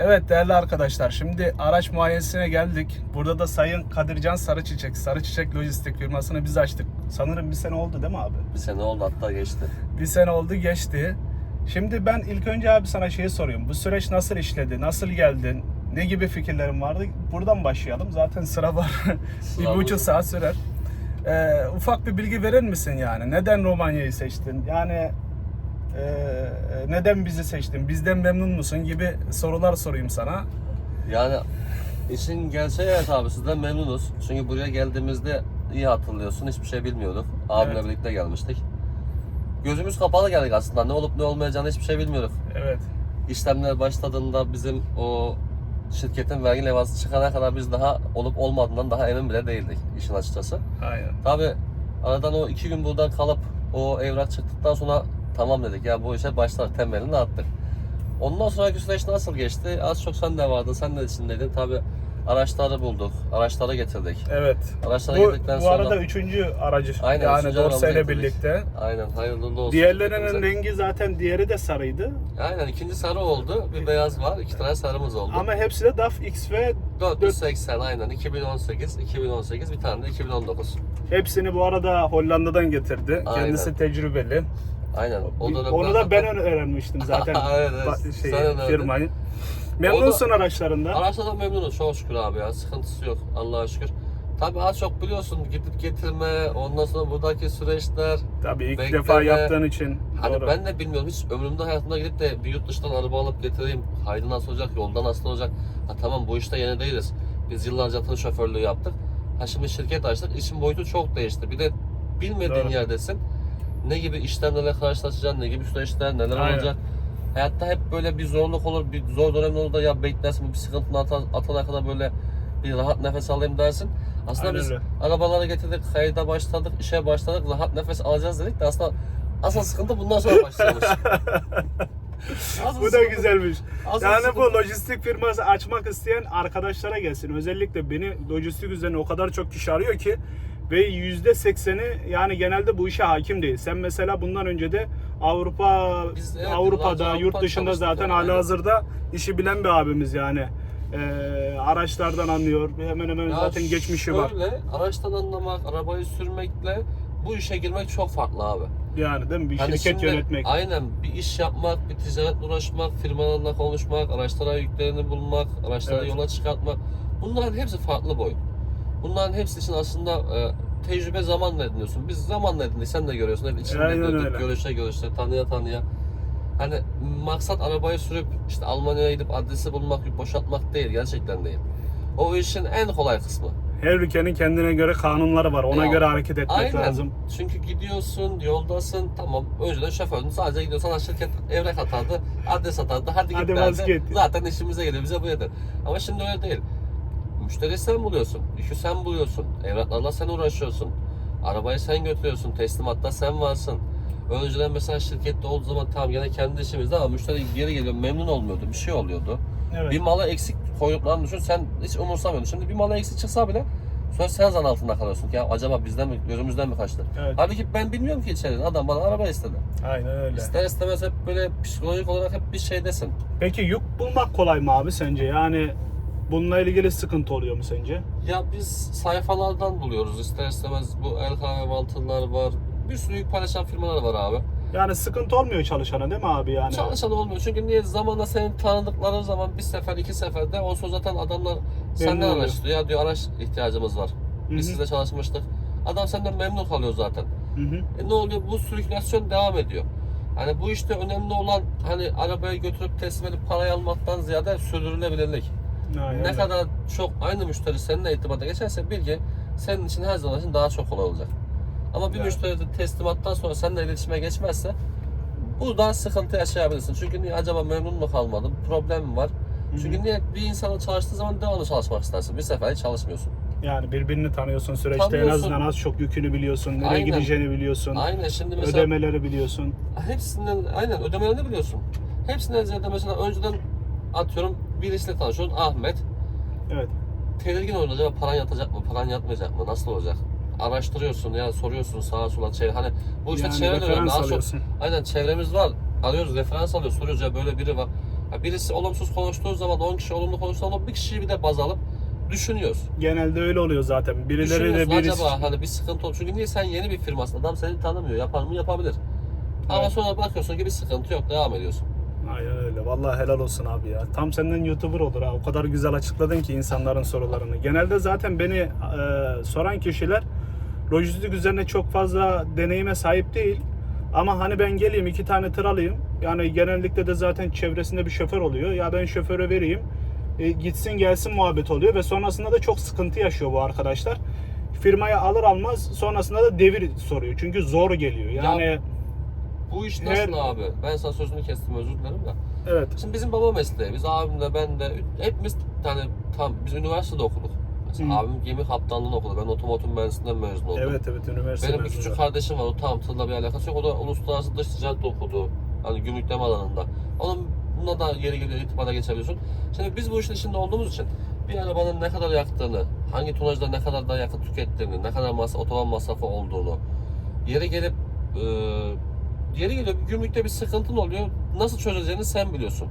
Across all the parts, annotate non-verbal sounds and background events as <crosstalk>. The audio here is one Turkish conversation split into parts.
Evet değerli arkadaşlar şimdi araç muayenesine geldik. Burada da Sayın Kadircan Sarıçiçek, Sarıçiçek Lojistik firmasını biz açtık. Sanırım bir sene oldu değil mi abi? Bir sene oldu hatta geçti. Bir sene oldu geçti. Şimdi ben ilk önce abi sana şeyi soruyorum. Bu süreç nasıl işledi? Nasıl geldin? Ne gibi fikirlerin vardı? Buradan başlayalım. Zaten sıra var. <laughs> bir buçuk saat sürer. Ee, ufak bir bilgi verir misin yani? Neden Romanya'yı seçtin? Yani neden bizi seçtin? Bizden memnun musun? Gibi sorular sorayım sana. Yani işin gerçeği evet abi sizden memnunuz. Çünkü buraya geldiğimizde iyi hatırlıyorsun hiçbir şey bilmiyorduk. Abimle Evet. birlikte gelmiştik. Gözümüz kapalı geldik aslında. Ne olup ne olmayacağını hiçbir şey bilmiyorduk. Evet. İşlemler başladığında bizim o şirketin vergi levhası çıkana kadar biz daha olup olmadığından daha emin bile değildik işin açıkçası. Aynen. Tabi aradan o iki gün buradan kalıp o evrak çıktıktan sonra tamam dedik ya bu işe başlar temelini attık. Ondan sonraki süreç nasıl geçti? Az çok sen de vardın, sen de içindeydin. Tabi araçları bulduk, araçları getirdik. Evet. Araçları Bu, getirdikten bu sonra... arada üçüncü aracı. Aynen, yani Dorse ile birlikte. Aynen, hayırlı olsun. Diğerlerinin rengi zaten diğeri de sarıydı. Aynen, ikinci sarı oldu, bir beyaz var, iki tane sarımız oldu. Ama hepsi de DAF X ve 480 aynen, 2018, 2018, bir tane de 2019. hepsini bu arada Hollanda'dan getirdi. Aynen. Kendisi tecrübeli. Aynen. O dönemde Onu da ben öğrenmiştim <laughs> zaten Evet, evet. şeyi, Sen firmayı. Memnunsun araçlarından. Araçlardan memnunuz çok şükür abi ya. Sıkıntısı yok Allah'a şükür. Tabii az çok biliyorsun gidip getirme, ondan sonra buradaki süreçler. Tabii ilk Bekleme. defa yaptığın için. Hani doğru. ben de bilmiyorum hiç ömrümde hayatımda gidip de bir yurt dışından araba alıp getireyim. Haydi nasıl olacak, yolda nasıl olacak. Ha tamam bu işte yeni değiliz. Biz yıllarca tır şoförlüğü yaptık. Ha şimdi şirket açtık. İşin boyutu çok değişti. Bir de bilmediğin Doğru. yerdesin. Ne gibi işlemlerle karşılaşacaksın, ne gibi süreçler, neler Aynen. olacak. Hayatta hep böyle bir zorluk olur, bir zor dönem olur da ya beklersin bir sıkıntını atan, atana kadar böyle bir rahat nefes alayım dersin. Aslında Aynen biz arabaları getirdik, kayıda başladık, işe başladık, rahat nefes alacağız dedik de aslında asıl sıkıntı bundan sonra. <laughs> Asıl Bu da güzelmiş. asıl Yani bu sıkıntı- lojistik firması açmak isteyen arkadaşlara gelsin. Özellikle beni lojistik üzerine o kadar çok kişi arıyor ki ve yüzde sekseni yani genelde bu işe hakim değil. Sen mesela bundan önce de Avrupa Biz, evet, Avrupa'da, yıllarca yurt Avrupa dışında zaten yani. hali hazırda işi bilen bir abimiz yani. Ee, araçlardan anlıyor. Hemen hemen Ya zaten geçmişi var. Şöyle araçtan anlamak, arabayı sürmekle bu işe girmek çok farklı abi. Yani değil mi? Bir Hani şirket şimdi yönetmek. Aynen bir iş yapmak, bir ticaretle uğraşmak, firmalarla konuşmak, araçlara yüklerini bulmak, araçları Evet. yola çıkartmak. Bunların hepsi farklı boyut. Bunların hepsi için aslında e, tecrübe zamanla ediniyorsun. Biz zamanla edindik, sen de görüyorsun. Hep içinde Aynen gördük, öyle. görüşe görüşe, tanıya tanıya. Hani maksat arabayı sürüp işte Almanya'ya gidip adresi bulmak, boşaltmak değil, gerçekten değil. O işin en kolay kısmı. Her ülkenin kendine göre kanunları var. Ona Ya, göre hareket etmek Aynen. lazım. Çünkü gidiyorsun, yoldasın. Tamam. Önceden şofördün. Sadece gidiyorsan şirket evrak atardı, adres atardı. Hadi, Hadi git derdi. Zaten işimize geliyor. Bize bu yeter. Ama şimdi öyle değil. Müşteri sen buluyorsun. Yükü sen buluyorsun. Evraklarla sen uğraşıyorsun. Arabayı sen götürüyorsun. Teslimatta sen varsın. Önceden mesela şirkette olduğu zaman tamam gene kendi işimizde ama müşteri geri geliyor memnun olmuyordu. Bir şey oluyordu. Evet. Bir mala eksik koyduklarını düşün sen hiç umursamıyordun. Şimdi bir mala eksik çıksa bile sonra sen zan altında kalıyorsun ya acaba bizden mi gözümüzden mi kaçtı? Evet. Halbuki ben bilmiyorum ki içeride adam bana araba istedi. Aynen öyle. İster istemez hep böyle psikolojik olarak hep bir şeydesin. Peki yük bulmak kolay mı abi sence? Yani bununla ilgili sıkıntı oluyor mu sence? Ya biz sayfalardan buluyoruz ister istemez bu LKV Valtırlar var. Bir sürü paylaşan firmalar var abi. Yani sıkıntı olmuyor çalışana değil mi abi yani? Çalışan olmuyor çünkü niye zamanla senin tanıdıkları zaman bir sefer iki seferde olsa zaten adamlar senden oluyor. araştırıyor. Ya diyor araç ihtiyacımız var. Hı Biz sizle çalışmıştık. Adam senden memnun kalıyor zaten. E ne oluyor? Bu sirkülasyon devam ediyor. Hani bu işte önemli olan hani arabayı götürüp teslim edip parayı almaktan ziyade sürdürülebilirlik. Aynen Ne kadar çok aynı müşteri seninle irtibata geçerse bil ki senin için her zaman için daha çok kolay olacak. Ama bir Evet. müşteri de teslimattan sonra seninle iletişime geçmezse buradan sıkıntı yaşayabilirsin. Çünkü niye acaba memnun mu kalmadın? Problem mi var? Çünkü niye bir insanla çalıştığı zaman devamlı çalışmak istersin. Bir sefer hiç çalışmıyorsun. Yani birbirini tanıyorsun süreçte en Tanıyorsun. azından az çok yükünü biliyorsun, nereye Aynen. gideceğini biliyorsun, Aynen şimdi mesela ödemeleri biliyorsun. hepsinden aynen ödemelerini biliyorsun. Hepsinden ziyade mesela önceden atıyorum birisiyle tanışıyorsun Ahmet. Evet. Tedirgin oluyorsun acaba paran yatacak mı, paran yatmayacak mı, nasıl olacak? Araştırıyorsun ya soruyorsun sağa sola çevre hani bu işte yani çevre referans Az çok- aynen çevremiz var. Arıyoruz referans alıyoruz soruyoruz ya böyle biri var. Ha, birisi olumsuz konuştuğu zaman 10 kişi olumlu konuştuğu zaman bir kişiyi bir de baz alıp düşünüyoruz. Genelde öyle oluyor zaten. Birileri de birisi... acaba hani bir sıkıntı olur. Çünkü niye sen yeni bir firmasın adam seni tanımıyor. Yapar mı? Yapabilir. Ama Evet. sonra bakıyorsun ki bir sıkıntı yok. Devam ediyorsun. Aynen öyle. Vallahi helal olsun abi ya. Tam senden YouTuber olur ha. O kadar güzel açıkladın ki insanların sorularını. Genelde zaten beni e, soran kişiler lojistik üzerine çok fazla deneyime sahip değil. Ama hani ben geleyim iki tane tır alayım. Yani genellikle de zaten çevresinde bir şoför oluyor. Ya ben şoföre vereyim. e, gitsin gelsin muhabbet oluyor ve sonrasında da çok sıkıntı yaşıyor bu arkadaşlar. Firmaya alır almaz sonrasında da devir soruyor. Çünkü zor geliyor. Yani Bu iş nasıl Her- abi? Ben sana sözünü kestim özür dilerim de. evet. Şimdi bizim baba mesleği, biz abimle ben de hepimiz tane tam biz üniversitede okuduk. Mesela Hı. abim gemi kaptanlığını okudu. Ben otomotiv mühendisliğinden mezun oldum. Evet evet üniversite Benim bir küçük kardeşim var. O tam tırla bir alakası yok. O da uluslararası dış ticaret okudu. Hani gümrükleme alanında. Onun buna da yeri geliyor irtibata geçebiliyorsun. Şimdi biz bu işin içinde olduğumuz için bir arabanın ne kadar yaktığını, hangi tonajda ne kadar da yakıt tükettiğini, ne kadar mas otoban masrafı olduğunu, yeri gelip e, yeri geliyor gümrükte bir sıkıntın oluyor. Nasıl çözeceğini sen biliyorsun.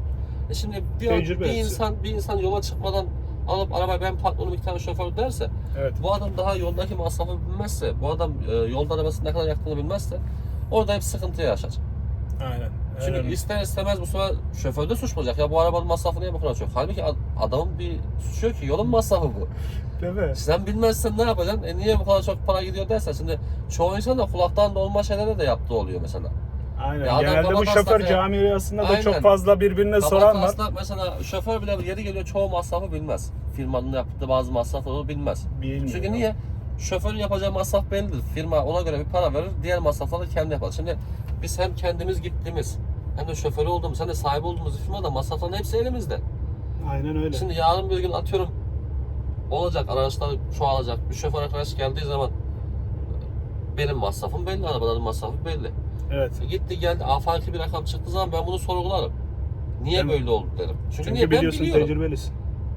E şimdi bir, Tecrübe bir insan bir insan yola çıkmadan alıp araba ben patronum iki tane şoför derse Evet. bu adam daha yoldaki masrafı bilmezse, bu adam e, yolda arabasını ne kadar yaktığını bilmezse orada hep sıkıntı yaşar. Aynen. Çünkü Aynen. ister istemez bu sefer şoför de suç bulacak. Ya bu arabanın masrafı niye bu kadar çok? Halbuki ad- adamın bir suçu yok ki yolun masrafı bu. Değil mi? Sen bilmezsen ne yapacaksın? E niye bu kadar çok para gidiyor dersen şimdi çoğu insan da kulaktan dolma şeylere de yaptığı oluyor mesela. Aynen. Ya adam Genelde bu baba şoför ya. camiasında da Aynen. çok fazla birbirine Kapat soran var. taslak mesela şoför bile yeri geliyor çoğu masrafı bilmez. Firmanın yaptığı bazı masrafları bilmez. Bilmiyor. Çünkü niye? Şoförün yapacağı masraf bellidir. Firma ona göre bir para verir, diğer masrafları kendi yapar. Şimdi biz hem kendimiz gittiğimiz hem de şoförü olduğumuz hem de sahibi olduğumuz firmada masrafların hepsi elimizde. Aynen öyle. Şimdi yarın bir gün atıyorum olacak araçlar çoğalacak. Bir şoför arkadaş geldiği zaman benim masrafım belli, arabaların masrafı belli. Evet. E gitti geldi afaki bir rakam çıktığı zaman ben bunu sorgularım. Niye Değil mi? böyle oldu derim. Çünkü, Çünkü niye ben biliyorsun biliyorum. tecrübelisin.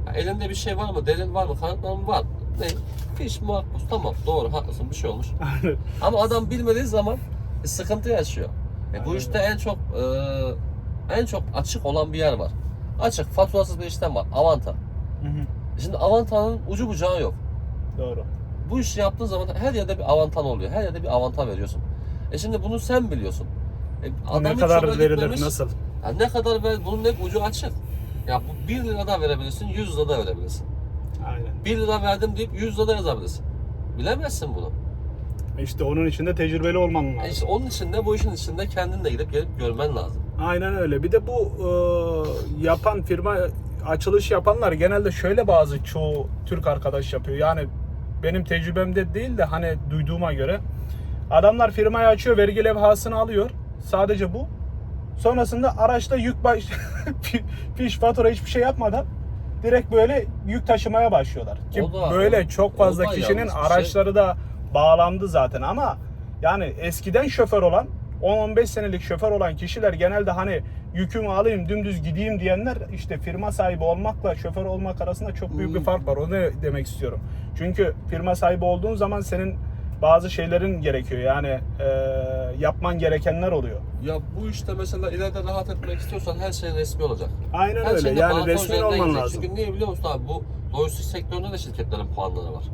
Ya elinde bir şey var mı? Delil var mı? Kanıtlar mı? Var. Ne? Fiş makbuz. Tamam doğru haklısın bir şey olmuş. <laughs> Ama adam bilmediği zaman bir sıkıntı yaşıyor. E bu Aynen. işte en çok e, en çok açık olan bir yer var. Açık faturasız bir işlem var. Avanta. Hı hı. Şimdi Avanta'nın ucu bucağı yok. Doğru. Bu işi yaptığın zaman her yerde bir avantan oluyor. Her yerde bir avanta veriyorsun. E şimdi bunu sen biliyorsun. E, ne hiç kadar yola verilir, gitmemiş. nasıl? Ya ne kadar ver, bunun hep ucu açık. Ya bu 1 lira da verebilirsin, 100 lira da verebilirsin. Aynen. 1 lira verdim deyip 100 lira da yazabilirsin. Bilemezsin bunu. İşte onun için de tecrübeli olman E lazım. işte onun için de bu işin içinde kendin de gidip gelip görmen lazım. Aynen öyle. Bir de bu e, yapan firma açılış yapanlar genelde şöyle bazı çoğu Türk arkadaş yapıyor. Yani benim tecrübemde değil de hani duyduğuma göre adamlar firmayı açıyor, vergi levhasını alıyor. Sadece bu. Sonrasında araçta yük baş <laughs> fiş fatura hiçbir şey yapmadan direkt böyle yük taşımaya başlıyorlar. Ki da- böyle çok o fazla da kişinin şey. araçları da bağlandı zaten ama yani eskiden şoför olan 10-15 senelik şoför olan kişiler genelde hani yükümü alayım dümdüz gideyim diyenler işte firma sahibi olmakla şoför olmak arasında çok büyük bir Hmm. fark var. Onu demek istiyorum. Çünkü firma sahibi olduğun zaman senin bazı şeylerin gerekiyor. Yani e, yapman gerekenler oluyor. Ya bu işte mesela ileride rahat etmek istiyorsan her şey resmi olacak. Aynen Her öyle. Yani resmi olman gidecek. lazım. Çünkü niye biliyor musun abi bu lojistik sektöründe de şirketlerin puanları var.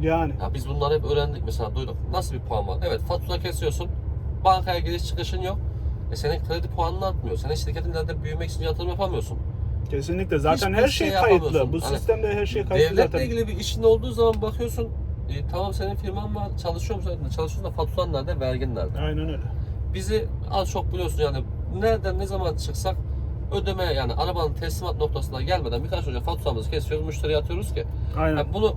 Yani Ya biz bunları hep öğrendik mesela duyduk. Nasıl bir puan var? Evet fatura kesiyorsun. Bankaya giriş çıkışın yok. E senin kredi puanını atmıyor. Senin şirketin ileride büyümek için yatırım yapamıyorsun. kesinlikle zaten Hiçbir her şey şey kayıtlı. Bu Hani sistemde her şey kayıtlı Devletle zaten. ilgili bir işin olduğu zaman bakıyorsun e, tamam senin firman var, çalışıyor musun? Çalışıyorsun da faturan nerede, vergin nerede? Aynen öyle. Bizi az çok biliyorsun yani nereden ne zaman çıksak ödeme yani arabanın teslimat noktasına gelmeden birkaç önce faturamızı kesiyoruz, müşteriye atıyoruz ki. Aynen. Yani bunu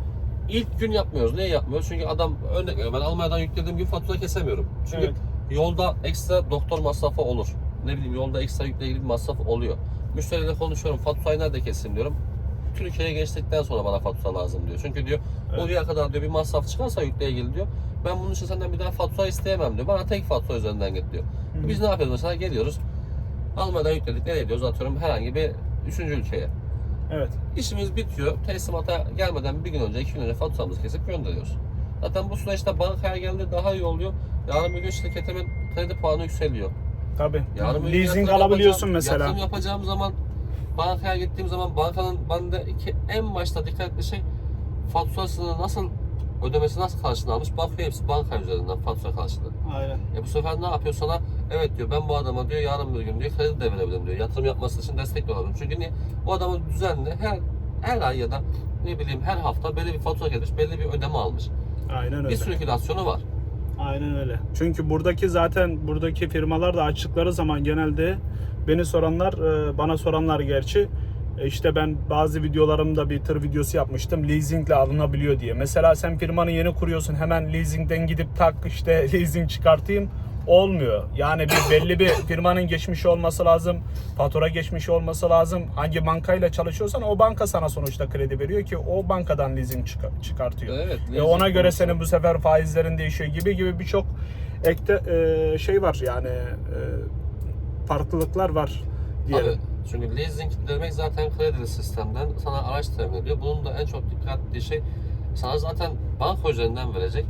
ilk gün yapmıyoruz. Niye yapmıyoruz? Çünkü adam örnek veriyorum ben Almanya'dan yüklediğim gün fatura kesemiyorum. Çünkü Evet. yolda ekstra doktor masrafı olur. Ne bileyim yolda ekstra yükle ilgili bir masraf oluyor. Müşteriyle konuşuyorum faturayı nerede keseyim diyorum. Türkiye'ye geçtikten sonra bana fatura lazım diyor. Çünkü diyor Evet. oraya kadar diyor bir masraf çıkarsa yükle ilgili diyor. Ben bunun için senden bir daha fatura isteyemem diyor. Bana tek fatura üzerinden git diyor. Hı. Biz ne yapıyoruz mesela geliyoruz. Almanya'dan yükledik nereye gidiyoruz atıyorum herhangi bir üçüncü ülkeye. Evet. İşimiz bitiyor. Teslimata gelmeden bir gün önce, iki gün önce faturamızı kesip gönderiyoruz. Zaten bu süreçte bankaya geldi daha iyi oluyor. Yarın bir gün şirketimin kredi puanı yükseliyor. Tabii. Yarın bir Leasing alabiliyorsun mesela. Yatırım yapacağım zaman bankaya gittiğim zaman bankanın bende iki, en başta dikkat ettiği şey faturasını nasıl ödemesi nasıl karşılığını almış bakıyor hepsi banka üzerinden fatura karşılığı. Aynen. E bu sefer ne yapıyor sana? Evet diyor ben bu adama diyor yarın bir gün diyor kredi de verebilirim diyor. Yatırım yapması için destek de olabilirim. Çünkü niye? Bu adamın düzenli her her ay ya da ne bileyim her hafta belli bir fatura gelmiş, belli bir ödeme almış. Aynen öyle. Bir sirkülasyonu var. Aynen öyle. Çünkü buradaki zaten buradaki firmalar da açtıkları zaman genelde beni soranlar, e, bana soranlar gerçi e, işte ben bazı videolarımda bir tır videosu yapmıştım. Leasingle alınabiliyor diye. Mesela sen firmanı yeni kuruyorsun. Hemen leasingden gidip tak işte <laughs> leasing çıkartayım. Olmuyor. Yani bir belli bir firmanın geçmişi olması lazım. Fatura geçmişi olması lazım. Hangi bankayla çalışıyorsan o banka sana sonuçta kredi veriyor ki o bankadan leasing çıkar- çıkartıyor. Evet. E ona leasing göre konusu. senin bu sefer faizlerin değişiyor gibi gibi birçok ekte e, şey var yani e, farklılıklar var diyelim. Tabii. Çünkü leasing demek zaten kredili sistemden sana araç temin ediyor. Bunun da en çok dikkat ettiği şey sana zaten banka üzerinden verecek.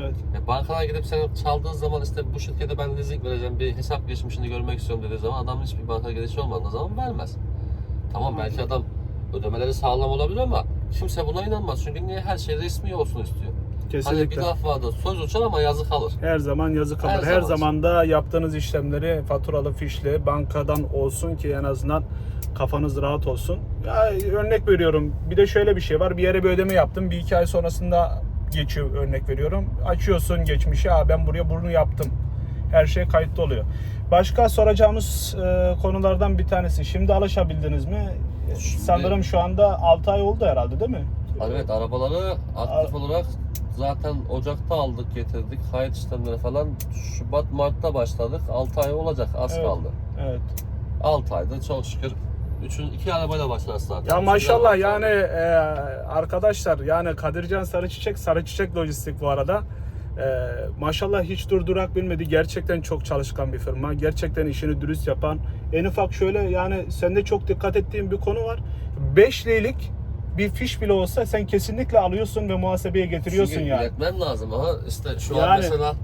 Evet. E, bankana gidip sen çaldığı zaman işte bu şirkete ben leasing vereceğim bir hesap geçmişini görmek istiyorum dediği zaman adamın hiçbir banka girişi olmadığı zaman vermez. Tamam belki adam ödemeleri sağlam olabilir ama kimse buna inanmaz. Çünkü niye her şey resmi olsun istiyor. Hani bir Kesinlikle. laf vardır söz uçar ama yazı kalır. Her zaman yazı kalır. Her Her, zaman. zaman da yaptığınız işlemleri faturalı, fişli, bankadan olsun ki en azından kafanız rahat olsun. Ya örnek veriyorum. Bir de şöyle bir şey var. Bir yere bir ödeme yaptım. Bir iki ay sonrasında geçiyor örnek veriyorum. Açıyorsun geçmişi. Aa ben buraya bunu yaptım. Her şey kayıtlı oluyor. Başka soracağımız e, konulardan bir tanesi. Şimdi alışabildiniz mi? Şimdi- Sanırım şu anda 6 ay oldu herhalde değil mi? Evet arabaları aktif olarak zaten Ocak'ta aldık getirdik. Kayıt işlemleri falan Şubat Mart'ta başladık. 6 ay olacak az Evet. kaldı. Evet. 6 ayda çok şükür. Üçün, iki arabayla başlar zaten. Ya maşallah yani e, arkadaşlar yani Kadircan Sarıçiçek Sarıçiçek Lojistik bu arada. E, maşallah hiç durdurak bilmedi. Gerçekten çok çalışkan bir firma. Gerçekten işini dürüst yapan. En ufak şöyle yani sende çok dikkat ettiğim bir konu var. 5 lirlik bir fiş bile olsa sen kesinlikle alıyorsun ve muhasebeye getiriyorsun Çünkü yani. iletmem lazım ama işte şu an Yani mesela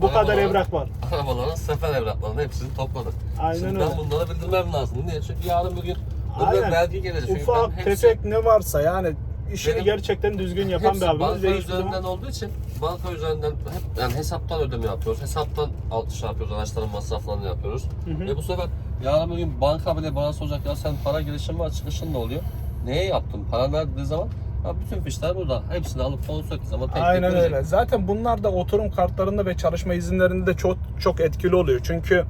Bu kadar evrak var. <laughs> arabaların sefer evraklarını hepsini topladık. Aynen Şimdi öyle. ben bunları bildirmem lazım. Niye? Çünkü yarın bir gün Aynen. öyle belge gelecek. Çünkü ben Ufak hepsi- tefek ne varsa yani işini Benim- gerçekten düzgün yapan Hepsi bir abimiz. banka ve hiçbir zaman- üzerinden olduğu için banka üzerinden hep yani hesaptan ödeme yapıyoruz. Hesaptan alış yapıyoruz. Araçların masraflarını yapıyoruz. Hı hı. Ve bu sefer yarın bir gün banka bile bana soracak ya sen para girişin var çıkışın ne oluyor? Neye yaptın? Para nerede dediği zaman ya bütün fişler burada. Hepsini alıp ettiği zaman tek tek Aynen görecek. öyle. Zaten bunlar da oturum kartlarında ve çalışma izinlerinde de çok çok etkili oluyor. Çünkü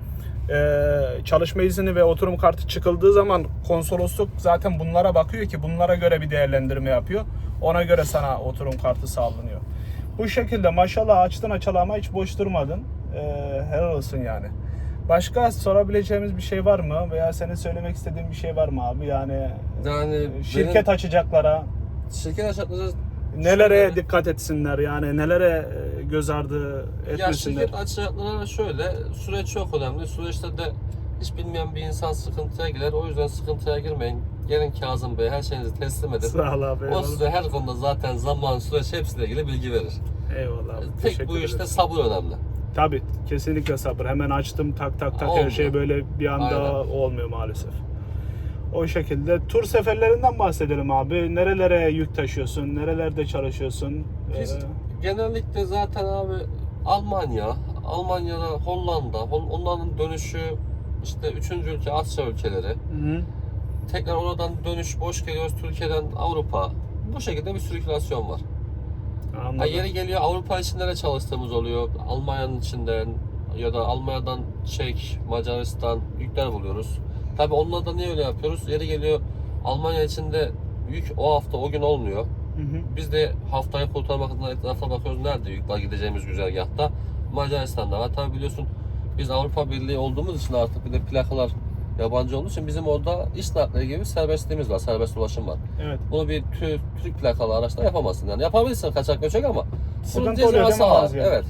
e, çalışma izni ve oturum kartı çıkıldığı zaman konsolosluk zaten bunlara bakıyor ki bunlara göre bir değerlendirme yapıyor. Ona göre sana oturum kartı sağlanıyor. Bu şekilde maşallah açtın açalı ama hiç boş durmadın. E, helal olsun yani. Başka sorabileceğimiz bir şey var mı? Veya senin söylemek istediğin bir şey var mı abi? Yani Yani şirket açacaklara benim, şirket açacakları nelere şöyle- dikkat etsinler yani nelere e, göz ardı Ya etmesinler. şirket açacaklarına şöyle, süreç çok önemli. Süreçte de hiç bilmeyen bir insan sıkıntıya girer. O yüzden sıkıntıya girmeyin. Gelin Kazım Bey her şeyinizi teslim edin. Sağ ol abi. O Eyvallah. size her konuda zaten zaman, süreç hepsiyle ilgili bilgi verir. Eyvallah. Tek bu işte ederiz. sabır önemli. Tabii kesinlikle sabır. Hemen açtım tak tak tak her Olmuyor. şey böyle bir anda Aynen. olmuyor maalesef. O şekilde tur seferlerinden bahsedelim abi. Nerelere yük taşıyorsun? Nerelerde çalışıyorsun? Biz Ee, genellikle zaten abi Almanya, Almanya'da Hollanda, Hol- onların dönüşü işte üçüncü ülke Asya ülkeleri. hı. Tekrar oradan dönüş boş geliyoruz Türkiye'den Avrupa. Bu şekilde bir sirkülasyon var. Ha, yeri geliyor Avrupa içinde de çalıştığımız oluyor. Almanya'nın içinden ya da Almanya'dan Çek, Macaristan yükler buluyoruz. Tabii onunla da niye öyle yapıyoruz? Yeri geliyor Almanya içinde yük o hafta o gün olmuyor. Hı hı. Biz de haftayı kurtarmak adına etrafa bakıyoruz. Nerede yük var gideceğimiz güzergahta? Macaristan'da var. Tabii biliyorsun biz Avrupa Birliği olduğumuz için artık bir de plakalar yabancı olduğu için bizim orada İslat'la ilgili bir serbestliğimiz var. Serbest ulaşım var. Evet. Bunu bir Türk, Türk plakalı araçla yapamazsın. Yani yapabilirsin kaçak göçek ama bunun Sıkıntı oluyor cezası ağır. yani? Evet.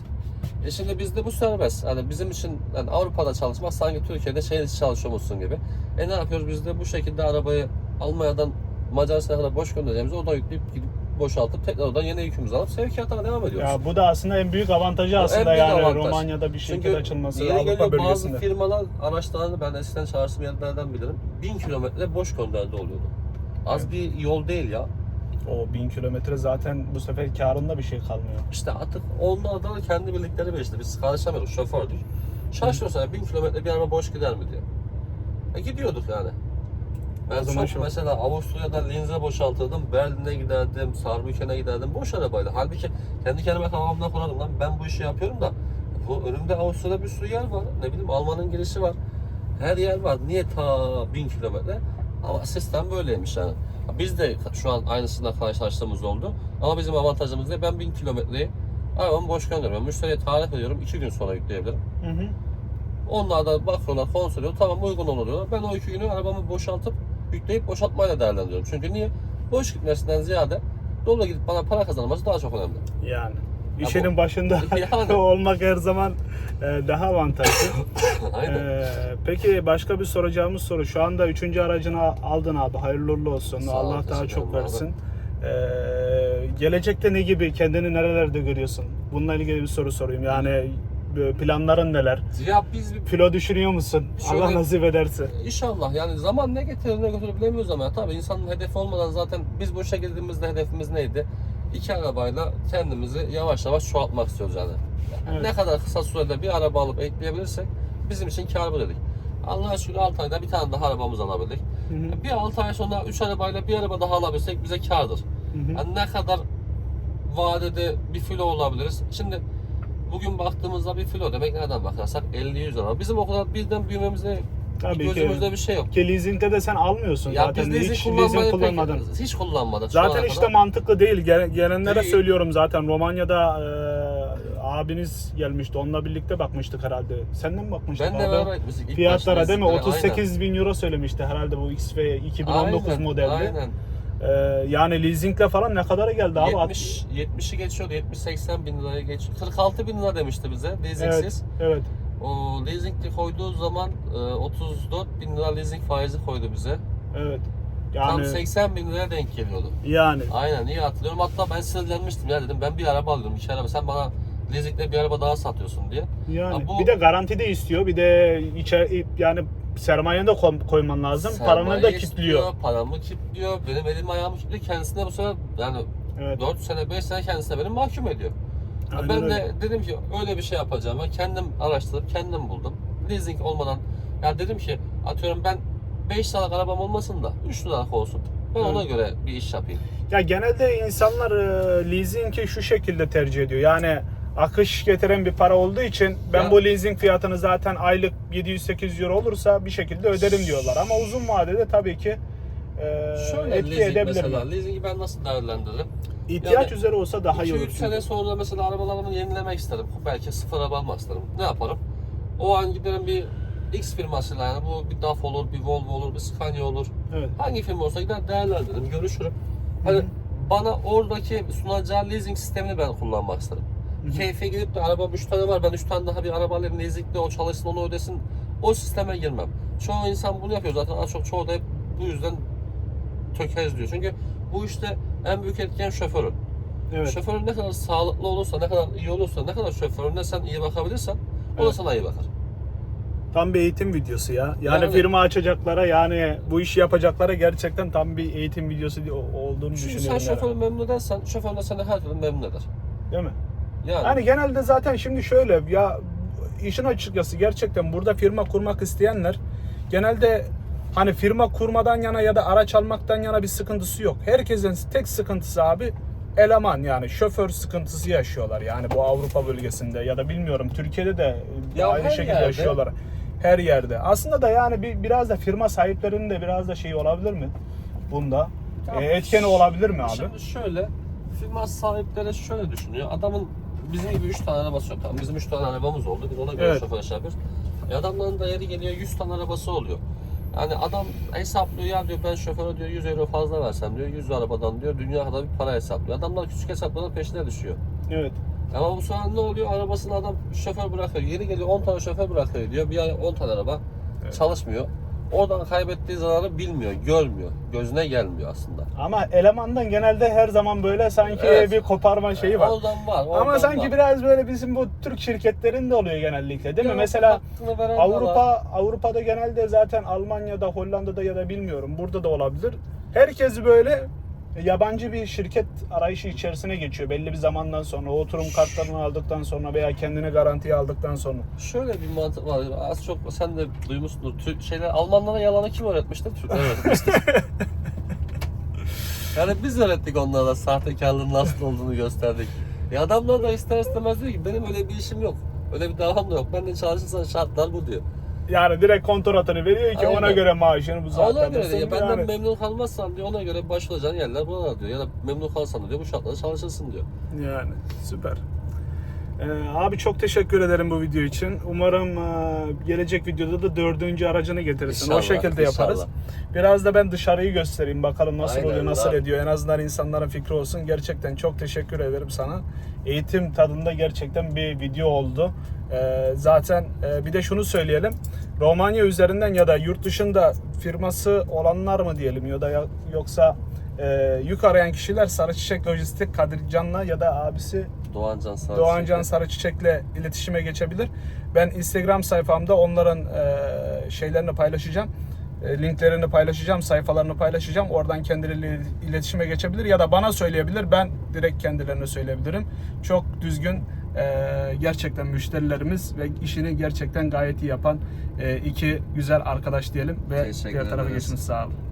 E şimdi bizde bu serbest. Yani bizim için yani Avrupa'da çalışmak sanki Türkiye'de şehir içi çalışıyormuşsun gibi. E ne yapıyoruz biz de bu şekilde arabayı Almanya'dan Macaristan'a kadar boş göndereceğimizi oradan yükleyip gidip boşaltıp tekrar oradan yeni yükümüzü alıp sevkiyata devam ediyoruz. Ya bu da aslında en büyük avantajı aslında büyük yani avantaj. Romanya'da bir şirket Çünkü açılması yeni Avrupa geliyor bazı bölgesinde. firmalar araçlarını ben eskiden çağrışım yerlerden bilirim. 1000 kilometre boş gönderdi oluyordu. Az bir yol değil ya. O bin kilometre zaten bu sefer karında bir şey kalmıyor. İşte artık onlar da kendi bildikleri bir işte. Biz karışamıyoruz şofördük. Şaşırıyoruz yani 1000 kilometre bir araba boş gider mi diye. E gidiyorduk yani. Ben zaman çok şu- mesela Avusturya'da Linz'e boşaltırdım, Berlin'e giderdim, Saarbrücken'e giderdim boş arabayla. Halbuki kendi kendime kafamda kurardım lan ben bu işi yapıyorum da bu önümde Avusturya'da bir sürü yer var. Ne bileyim Alman'ın girişi var. Her yer var. Niye ta 1000 kilometre? Ama sistem böyleymiş yani. Biz de şu an aynısıyla karşılaştığımız oldu. Ama bizim avantajımız ne? Ben 1000 kilometreyi arabamı boş gönderiyorum. Müşteriye tarif ediyorum. 2 gün sonra yükleyebilirim. Hı hı. Onlar da bakıyorlar, kontrol ediyor. Tamam uygun olur diyorlar. Ben o iki günü arabamı boşaltıp yükleyip boşaltmayla değerlendiriyorum. Çünkü niye? Boş gitmesinden ziyade dolu gidip bana para kazanması daha çok önemli. Yani. Ya İşinin bu- başında <laughs> Yani. <laughs> olmak her zaman e, daha avantajlı. <laughs> Ee, peki başka bir soracağımız soru. Şu anda üçüncü aracını aldın abi. Hayırlı uğurlu olsun. Sağ ol, Allah daha çok versin. Ee, gelecekte ne gibi? Kendini nerelerde görüyorsun? Bununla ilgili bir soru sorayım. Yani e, planların neler? ya biz bir Kilo düşünüyor musun? Şöyle- Allah nasip ederse. İnşallah yani zaman ne getirir ne götürür bilemiyoruz ama tabii insanın hedefi olmadan zaten biz bu işe girdiğimizde hedefimiz neydi? İki arabayla kendimizi yavaş yavaş çoğaltmak istiyoruz yani. Evet. Ne kadar kısa sürede bir araba alıp ekleyebilirsek bizim için kâr bu dedik. Allah'a şükür 6 ayda bir tane daha arabamız alabildik. Hı hı. Bir 6 ay sonra 3 arabayla bir araba daha alabilsek bize kârdır. Hı hı. Yani ne kadar vadede bir filo olabiliriz. Şimdi bugün baktığımızda bir filo demek nereden bakarsak 50-100 lira. Bizim o kadar birden büyümemizde Tabii ki. gözümüzde bir şey yok. Ki leasingde de sen almıyorsun Ya zaten. biz hiç leasing pek- kullanmadın. hiç kullanmadık. Zaten işte kadar. mantıklı değil. Gel- Gelenlere Değil. söylüyorum zaten. Romanya'da e, abiniz gelmişti. Onunla birlikte bakmıştık herhalde. Senden mi bakmıştık Ben de beraber gitmiştik. Fiyatlara değil mi? leasinglere, 38 bin euro söylemişti herhalde bu XV 2019 aynen, modelli. Aynen. E, yani leasingle falan ne kadara geldi abi? 70, 70'i geçiyordu. 70-80 bin liraya geç. 46 bin lira demişti bize Evet, leasingsiz. evet. O leasingli koyduğu zaman e, 34 bin lira leasing faizi koydu bize. Evet. Tam Yani 80 bin liraya denk geliyordu. yani Aynen iyi hatırlıyorum. Hatta ben sinirlenmiştim ya dedim ben bir araba alıyorum. iki araba. Sen bana leasingle bir araba daha satıyorsun diye. yani Ha, bu- bir de garanti de istiyor. Bir de içe yani sermayeni de koy- koyman lazım. Paranı da kilitliyor. Paramı kilitliyor. Benim elim ayağımı kilitliyor. Kendisine bu sefer yani Evet. 4 sene 5 sene kendisine beni mahkum ediyor. Aynen ben öyle. de dedim ki öyle bir şey yapacağım. Ben kendim araştırıp kendim buldum. Leasing olmadan ya dedim ki atıyorum ben 5 liralık arabam olmasın da 3 liralık olsun. Ben Evet. ona göre bir iş yapayım. Ya genelde insanlar e, leasing'i şu şekilde tercih ediyor. Yani akış getiren bir para olduğu için ben Ya- bu leasing fiyatını zaten aylık 700-800 euro olursa bir şekilde öderim diyorlar. Ama uzun vadede tabii ki e, Şöyle etki leasing edebilir. mesela. Leasing'i ben nasıl değerlendiririm? İhtiyaç Yani üzere olsa daha iyi 2-3 olur. sene sonra mesela arabalarımı yenilemek isterim. Belki sıfır araba almak isterim. Ne yaparım? O an giderim bir X firmasıyla yani bu bir DAF olur, bir Volvo olur, bir Scania olur. Evet. Hangi firma olsa gider değerlendiririm, görüşürüm. Hani Hı hı. bana oradaki sunacağı leasing sistemini ben kullanmak isterim. Keyfe gidip de araba 3 tane var, ben 3 tane daha bir araba alayım, leasingli o çalışsın, onu ödesin. O sisteme girmem. Çoğu insan bunu yapıyor zaten. Az çok çoğu da hep bu yüzden tökezliyor. Çünkü bu işte en büyük etken şoförün. Evet. Şoförün ne kadar sağlıklı olursa, ne kadar iyi olursa, ne kadar şoförüne sen iyi bakabilirsen o da Evet. sana iyi bakar. Tam bir eğitim videosu ya. Yani, Yani- firma açacaklara yani bu işi yapacaklara gerçekten tam bir eğitim videosu olduğunu Çünkü sen düşünüyorum. şoförü memnun edersen, şoför de seni her türlü memnun eder. Değil mi? Yani, Yani genelde zaten şimdi şöyle ya işin açıkçası gerçekten burada firma kurmak isteyenler genelde hani firma kurmadan yana ya da araç almaktan yana bir sıkıntısı yok. Herkesin tek sıkıntısı abi eleman yani şoför sıkıntısı yaşıyorlar yani bu Avrupa bölgesinde ya da bilmiyorum Türkiye'de de Ya aynı şekilde yerde. yaşıyorlar. Her yerde. Aslında da yani bir, biraz da firma sahiplerinin de biraz da şey olabilir mi? Bunda. Ya E, etkeni olabilir mi abi? Şimdi şöyle, firma sahipleri şöyle düşünüyor. Adamın bizim gibi 3 tane arabası yok. Tamam, bizim 3 tane arabamız oldu. Biz ona göre Evet. şoför şey yapıyoruz. E adamların da yeri geliyor 100 tane arabası oluyor. Yani adam hesaplıyor ya diyor ben şoföre diyor 100 euro fazla versem diyor 100 arabadan diyor dünya kadar bir para hesaplıyor. Adamlar küçük hesapların peşine düşüyor. Evet. Ama bu sefer ne oluyor? Arabasını adam şoför bırakıyor. Yeri geliyor 10 tane şoför bırakıyor diyor. Bir ay 10 tane araba Evet. çalışmıyor. Oradan kaybettiği zararı bilmiyor, görmüyor. Gözüne gelmiyor aslında. Ama elemandan genelde her zaman böyle sanki Evet. bir koparma şeyi var. Oradan var. Oradan Ama sanki var. biraz böyle bizim bu Türk şirketlerinde oluyor genellikle değil mi? Ya, Mesela hakkını veren de var. Avrupa Avrupa'da genelde zaten Almanya'da, Hollanda'da ya da bilmiyorum burada da olabilir. Herkes böyle yabancı bir şirket arayışı içerisine geçiyor belli bir zamandan sonra. O oturum kartlarını aldıktan sonra veya kendini garantiye aldıktan sonra. Şöyle bir mantık var. Az çok sen de duymuşsundur. Türk şeyler Almanlara yalanı kim öğretmişti? Türkler öğretmişti. <laughs> yani biz öğrettik onlara sahtekarlığın nasıl olduğunu gösterdik. E adamlar da ister istemez diyor ki benim öyle bir işim yok. Öyle bir davam da yok. Ben de çalışırsan şartlar bu diyor. Yani direkt kontratını veriyor ki ona Aynen. göre maaşını bu Ona saatte göre diyor, benden yani. memnun kalmazsan diyor, ona göre başvuracağın yerler buralar diyor. Ya da memnun kalsan diyor, bu şartlarda çalışırsın diyor. Yani süper. Ee, abi çok teşekkür ederim bu video için. Umarım e, gelecek videoda da dördüncü aracını getirirsin. o İnşallah, şekilde yaparız. inşallah. Biraz da ben dışarıyı göstereyim bakalım nasıl Aynen, oluyor, nasıl abi. ediyor. En azından insanların fikri olsun. Gerçekten çok teşekkür ederim sana. Eğitim tadında gerçekten bir video oldu. Ee, zaten e, bir de şunu söyleyelim. Romanya üzerinden ya da yurt dışında firması olanlar mı diyelim ya da yoksa e, yük arayan kişiler Sarı Çiçek Lojistik Kadircan'la ya da abisi Doğancan Sarı Doğancan Çiçek'le. Sarı Çiçek'le iletişime geçebilir. Ben Instagram sayfamda onların e, şeylerini paylaşacağım. E, linklerini paylaşacağım, sayfalarını paylaşacağım. Oradan kendileriyle iletişime geçebilir ya da bana söyleyebilir. Ben direkt kendilerine söyleyebilirim. Çok düzgün e, gerçekten müşterilerimiz ve işini gerçekten gayet iyi yapan e, iki güzel arkadaş diyelim ve diğer tarafa geçmiş sağ olun.